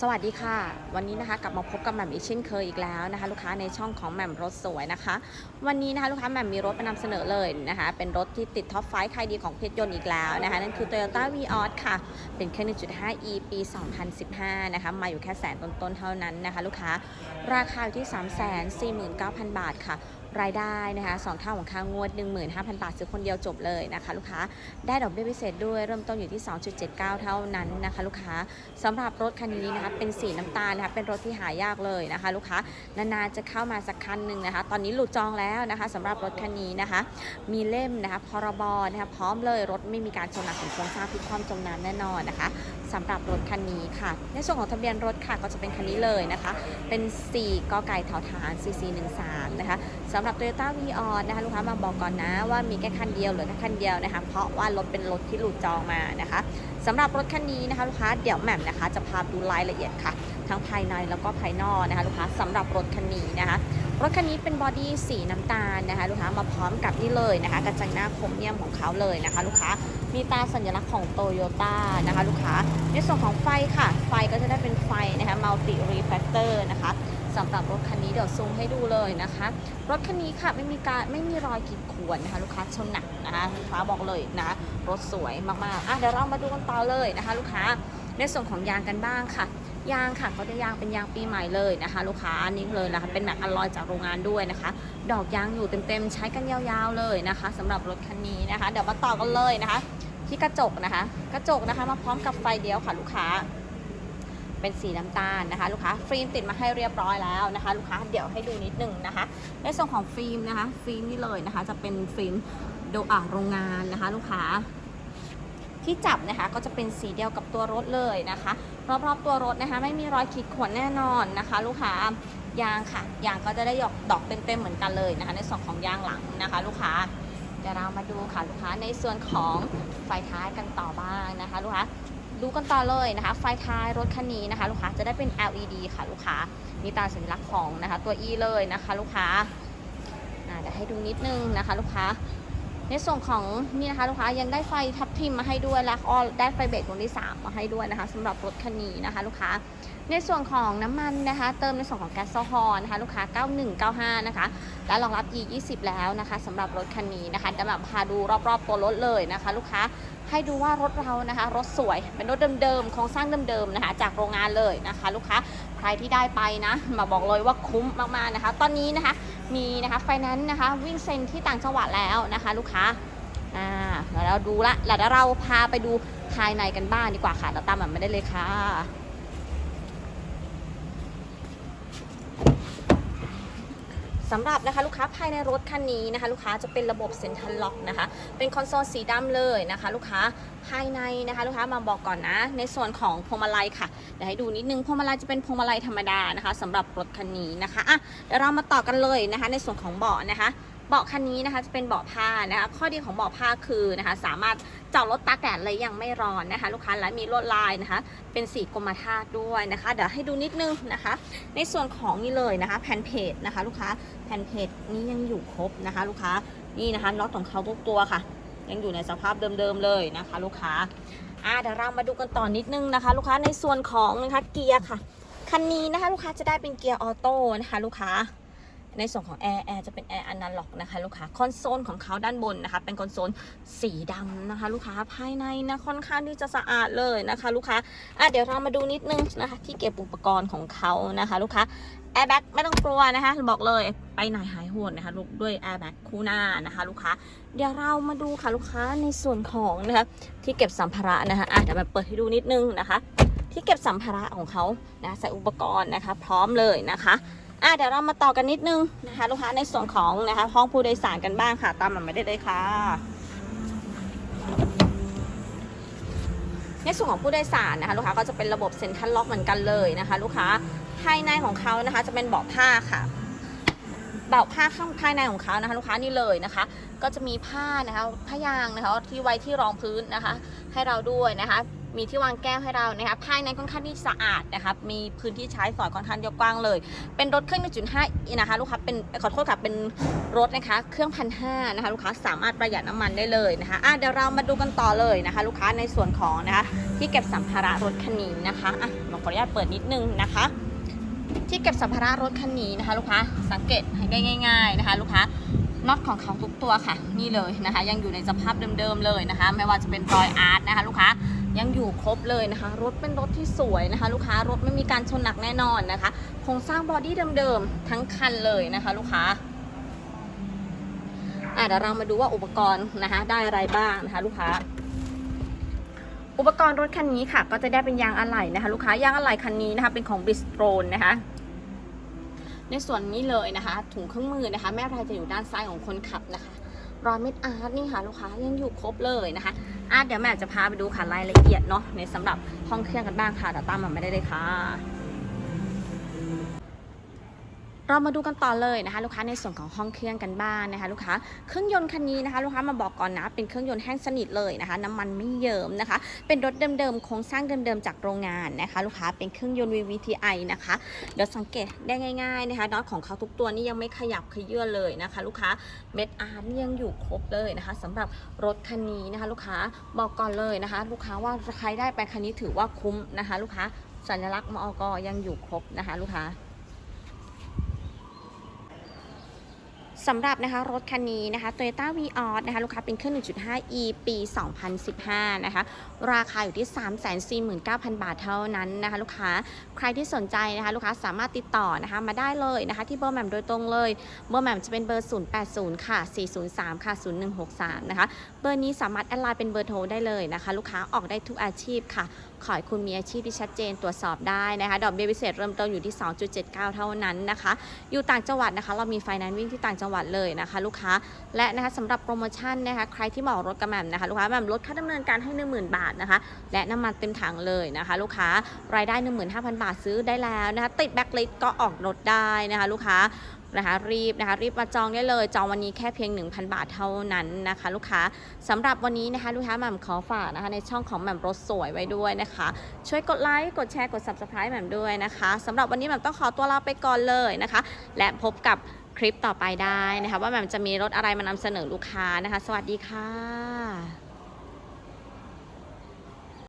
สวัสดีค่ะ วันนี้นะคะกลับมาพบกับแหม่มอีกเช่นเคยอีกแล้วนะคะ ลูกค้าในช่องของแหม่มรถสวยนะคะ วันนี้นะคะลูกค้าแหม่มมีรถมานำเสนอเลยนะคะ เป็นรถที่ติดท็อปไฟขายดีของเพชรยนต์อีกแล้วนะคะ นั่นคือ Toyota v ีออค่ะ เป็นเครื่อง 1.5e ปี 2015 นะคะ มาอยู่แค่แสนต้นๆเท่านั้นนะคะ ลูกค้าราคาอยู่ที่ 349,000 บาทค่ะ รายได้นะคะสองเท่าของค่างวด 15,000 บาทซื้อคนเดียวจบเลยนะคะลูกค้าได้ดอกเบี้ยพิเศษด้วยเริ่มต้นอยู่ที่ 2.79 เท่านั้นนะคะลูกค้าสำหรับรถคันนี้นะคะเป็นสีน้ำตาลนะคะเป็นรถที่หายากเลยนะคะลูกค้านานๆจะเข้ามาสักคันหนึ่งนะคะ ตอนนี้หลุดจองแล้วนะคะสำหรับรถคันนี้นะคะ มีเล่มนะคะพรบนะคะพร้อมเลยรถไม่มีการชนหนักของโครงสร้างพิความจมน้ำแน่นอนนะคะสำหรับรถคันนี้ค่ะ ในส่วนของทะเบียนรถค่ะก็จะเป็นคันนี้เลยนะคะ เป็น 4กไก่ถาฐาน 4413 นะคะสำหรับ Toyota v ีออนะคะลูกค้ามาบอกก่อนนะว่ามีแค่คันเดียวหลือแค่คันเดียวนะคะเพราะว่ารถเป็นรถที่หลุดจองมานะคะสำหรับรถคันนี้นะคะลูกค้าเดี๋ยวแหม่มนะคะจะพาดูรายละเอียดค่ะ ทั้งภายในแล้วก็ภายนอกนะคะลูกค้าสำหรับรถคันนี้นะคะรถคันนี้เป็นบอดี้สีน้ำตาลนะคะลูกค้ามาพร้อมกับนี่เลยนะคะกระจังหน้าโครเมียมของเขาเลยนะคะ ลูกค้ามีตาสัญลักษณ์ของโตโยต้านะคะ ลูกค้าในส่วนของไฟค่ะ ไฟก็จะได้เป็นไฟนะคะมัลติรีแฟคเตอร์นะคะ สำหรับรถคันนี้เดี๋ยวซูมให้ดูเลยนะคะ รถคันนี้ค่ะไม่มีการไม่มีรอยขีดข่วนนะคะลูกค้าชนหนักนะคะลูกค้าบอกเลยนะรถสวยมากๆอะเดี๋ยวเรามาดูกันต่อเลยนะคะ ลูกค้าในส่วนของยางกันบ้างค่ะยางค่ะเขาจะยางเป็นยางปีใหม่เลยนะคะ ลูกค้าอันนี้เลยนะคะเป็นแม็กอลลอยจากโรงงานด้วยนะคะ ดอกยางอยู่เต็มๆใช้กันยาวๆเลยนะคะสำหรับรถคันนี้นะคะ เดี๋ยวมาต่อกันเลยนะคะ ที่กระจกนะคะ กระจกนะคะมาพร้อมกับไฟเดียวค่ะลูกค้า เป็นสีน้ำตาลนะคะ ลูกค้าฟิล์มติดมาให้เรียบร้อยแล้วนะคะ ลูกค้าเดี๋ยวให้ดูนิดนึงนะคะ ในส่วนของฟิล์มนะคะ ฟิล์มนี่เลยนะคะ จะเป็นฟิล์มโดอ่าโรงงานนะคะ ลูกค้าที่จับนะคะก็จะเป็นสีเดียวกับตัวรถเลยนะคะ รอบๆตัวรถนะคะ ไม่มีรอยขีดข่วนแน่นอนนะคะ ลูกค้ายางค่ะยางก็จะได้ดอกดอกเต็มๆเหมือนกันเลยนะคะ ในส่วนของยางหลังนะคะ ลูกค้าเดี๋ยวเรามาดูค่ะลูกค้าในส่วนของไฟท้ายกันต่อบ้างนะคะ ลูกค้า ดูกันต่อเลยนะคะ ไฟท้ายรถคันนี้นะคะ ลูกค้าจะได้เป็น LED ค่ะลูกค้ามีตาสัญลักษณ์ของนะคะ ตัว E เลยนะคะ ลูกค้าเดี๋ยวให้ดูนิดนึงนะคะ ลูกค้า ในส่วนของนี่นะคะลูกค้ายังได้ไฟทับทิมมาให้ด้วยและก็ได้ไฟเบรกดวงที่ 3 มาให้ด้วยนะคะสำหรับรถคันนี้นะคะ ลูกค้าในส่วนของน้ำมันนะคะ เติมในส่วนของแก๊สโซฮอลนะคะลูกค้า 9195 นะคะ และรองรับ E20 แล้วนะคะสำหรับรถคันนี้นะคะจะแบบพาดูรอบๆตัวรถเลยนะคะ ลูกค้าให้ดูว่ารถเรานะคะ รถสวยเป็นรถเดิมๆโครงสร้างเดิมๆนะคะ จากโรงงานเลยนะคะ ลูกค้าใครที่ได้ไปนะ มาบอกเลยว่าคุ้มมากๆนะคะ ตอนนี้นะคะ มีนะคะไฟนั้นนะคะวิ่งเซ็นที่ต่างจังหวัดแล้วนะคะ ลูกค้าอ่าแล้วเราดูละแล้วเดี๋ยวเราพาไปดูภายในกันบ้างดีกว่าค่ะเราตามมันไม่ได้เลยค่ะ สำหรับนะคะลูกค้าภายในรถคันนี้นะคะ ลูกค้าจะเป็นระบบเซ็นทรัลล็อกนะคะ เป็นคอนโซลสีดำเลยนะคะ ลูกค้าภายในนะคะ ลูกค้ามาบอกก่อนนะ ในส่วนของพวงมาลัยค่ะเดี๋ยวให้ดูนิดนึงพวงมาลัยจะเป็นพวงมาลัยธรรมดานะคะสำหรับรถคันนี้นะคะอะเดี๋ยวเรามาต่อกันเลยนะคะ ในส่วนของเบาะนะคะ เบาะคันนี้นะคะจะเป็นเบาะผ้านะคะข้อดีของเบาะผ้าคือนะคะสามารถจอดรถตากแดดเลยยังไม่ร้อนนะคะ ลูกค้าและมีลวดลายนะคะ เป็นสีกรมท่าตุด้วยนะคะ เดี๋ยวให้ดูนิดนึงนะคะ ในส่วนของนี่เลยนะคะ แผ่นเพจนะคะ ลูกค้าแผ่นเพจนี้ยังอยู่ครบนะคะ ลูกค้านี่นะคะน็อตของเขาทุกตัวค่ะ ยังอยู่ในสภาพเดิมๆเลยนะคะ ลูกค้าอ่าเดี๋ยวเรามาดูกันต่อนิดนึงนะคะ ลูกค้าในส่วนของนะคะเกียร์ค่ะคันนี้นะคะ ลูกค้าจะได้เป็นเกียร์ออโต้นะคะ ลูกค้า ในส่วนของแอร์แอร์จะเป็นแอร์อนาล็อกนะคะลูกค้าคอนโซลของเขาด้านบนนะคะ เป็นคอนโซลสีดำนะคะ ลูกค้าภายในนะค่อนข้างที่จะสะอาดเลยนะคะ ลูกค้าอะเดี๋ยวเรามาดูนิดนึงนะคะ ที่เก็บอุปกรณ์ของเขานะคะ ลูกค้าแอร์แบ็กไม่ต้องกลัวนะคะ บอกเลยไปไหนหายห่วงนะคะลูกด้วยแอร์แบ็กคู่หน้านะคะ ลูกค้าเดี๋ยวเรามาดูค่ะลูกค้าในส่วนของนะคะที่เก็บสัมภาระนะคะอะเดี๋ยวมาเปิดให้ดูนิดนึงนะคะ ที่เก็บสัมภาระของเขานะใส่อุปกรณ์นะคะ พร้อมเลยนะคะ อะเดี๋ยวเรามาต่อกันนิดนึงนะคะลูกค้าในส่วนของนะคะห้องผู้โดยสารกันบ้างค่ะ ตามมันไม่ได้เลยค่ะ ในส่วนของผู้โดยสารนะคะลูกค้าก็จะเป็นระบบเซ็นทรัลล็อกเหมือนกันเลยนะคะ ลูกค้าภายในของเขานะคะ จะเป็นเบาะผ้าค่ะเบาะผ้าข้างภายในของเขานะคะลูกค้านี่เลยนะคะ ก็จะมีผ้านะคะผ้ายางนะคะที่ไว้ที่รองพื้นนะคะ ให้เราด้วยนะคะ มีที่วางแก้วให้เรานะคะภายในค่อนข้างที่สะอาดนะคะมีพื้นที่ใช้สอยค่อนข้างกว้างเลย เป็นรถเครื่อง 1.5นะคะลูกค้าเป็นขอโทษค่ะเป็นรถนะคะเครื่องพันห้านะคะลูกค้าสามารถประหยัดน้ำมันได้เลยนะคะอะเดี๋ยวเรามาดูกันต่อเลยนะคะ ลูกค้าในส่วนของนะคะที่เก็บสัมภาระรถคันนี้นะคะอะมาขออนุญาตเปิดนิดนึงนะคะ ที่เก็บสัมภาระรถคันนี้นะคะ ลูกค้าสังเกตให้ได้ง่าย ๆนะคะ ลูกค้าน็อตของเขาทุกตัวค่ะ นี่เลยนะคะ ยังอยู่ในสภาพเดิมๆเลยนะคะ ไม่ว่าจะเป็นรอยอาร์ตนะคะ ลูกค้า ยังอยู่ครบเลยนะคะ รถเป็นรถที่สวยนะคะ ลูกค้ารถไม่มีการชนหนักแน่นอนนะคะโครงสร้างบอดี้เดิมๆทั้งคันเลยนะคะ ลูกค้าอะเดี๋ยวเรามาดูว่าอุปกรณ์นะคะ ได้อะไรบ้างนะคะ ลูกค้า อุปกรณ์รถคันนี้ค่ะ ก็จะได้เป็นยางอะไหล่นะคะ ลูกค้ายางอะไหล่คันนี้นะคะ เป็นของบริสโตรนะคะในส่วนนี้เลยนะคะถุงเครื่องมือนะคะ แม่รายจะอยู่ด้านซ้ายของคนขับนะคะรอยเม็ดอาร์ตนี่ค่ะ ลูกค้ายังอยู่ครบเลยนะคะ อะเดี๋ยวแม่จะพาไปดูค่ะรายละเอียดเนาะในสำหรับห้องเครื่องกันบ้างค่ะเดี๋ยวตามมาไม่ได้เลยค่ะ เรามาดูกันต่อเลยนะคะ ลูกค้าในส่วนของห้องเครื่องกันบ้างนะคะลูกค้าเครื่องยนต์คันนี้นะคะ ลูกค้ามาบอกก่อนนะเป็นเครื่องยนต์แห้งสนิทเลยนะคะน้ำมันไม่เยิมนะคะ เป็นรถเดิมๆโครงสร้างเดิมๆจากโรงงานนะคะ ลูกค้าเป็นเครื่องยนต์ VVTi นะคะเดี๋ยวสังเกตได้ง่ายๆนะคะน็อตของเขาทุกตัวนี่ยังไม่ขยับขยื่นเลยนะคะ ลูกค้าเม็ดอาร์นี่ยังอยู่ครบเลยนะคะสำหรับรถคันนี้นะคะ ลูกค้าบอกก่อนเลยนะคะ ลูกค้าว่าใครได้ไปคันนี้ถือว่าคุ้มนะคะ ลูกค้าสัญลักษณ์มอกยังอยู่ครบนะคะ ลูกค้า สำหรับนะคะรถคันนี้นะคะ Toyota v ีออนะคะลูกค้าเป็นเครื่อง 1.5e ปี 2015 นะคะ ราคาอยู่ที่ 349,000 บาทเท่านั้นนะคะ ลูกค้าใครที่สนใจนะคะ ลูกค้าสามารถติดต่อนะคะมาได้เลยนะคะ ที่เบอร์แหม่มโดยตรงเลย เบอร์แหม่มจะเป็นเบอร์ 080 ค่ะ 403 ค่ะ 0163 นะคะ เบอร์นี้สามารถแอดไลน์เป็นเบอร์โทรได้เลยนะคะ ลูกค้าออกได้ทุกอาชีพค่ะขอให้คุณมีอาชีพที่ชัดเจนตรวจสอบได้นะคะดอกเบี้ยพิเศษเริ่มต้นอยู่ที่ 2.79 เท่านั้นนะคะ อยู่ต่างจังหวัดนะคะ เรามีไฟแนนซ์วิ่งที่ต่างจังหวัดเลยนะคะ ลูกค้าและนะคะสำหรับโปรโมชั่นนะคะใครที่เหมารถกระแมมนะคะลูกค้าแหม่มลดค่าดำเนินการให้ 10,000 บาทนะคะ และน้ำมันเต็มถังเลยนะคะ ลูกค้ารายได้ 15,000 บาทซื้อได้แล้วนะคะติดแบ็คลิสก็ออกรถได้นะคะ ลูกค้า นะคะรีบนะคะรีบมาจองได้เลย จองวันนี้แค่เพียง 1,000 บาทเท่านั้นนะคะ ลูกค้าสำหรับวันนี้นะคะลูกค้าแหม่มขอฝากนะคะในช่องของแหม่มรถสวยไว้ด้วยนะคะ ช่วยกดไลค์กดแชร์กด subscribe แหม่มด้วยนะคะสำหรับวันนี้แหม่มต้องขอตัวลาไปก่อนเลยนะคะ และพบกับคลิปต่อไปได้นะคะ ว่าแหม่มจะมีรถอะไรมานำเสนอลูกค้านะคะ สวัสดีค่ะ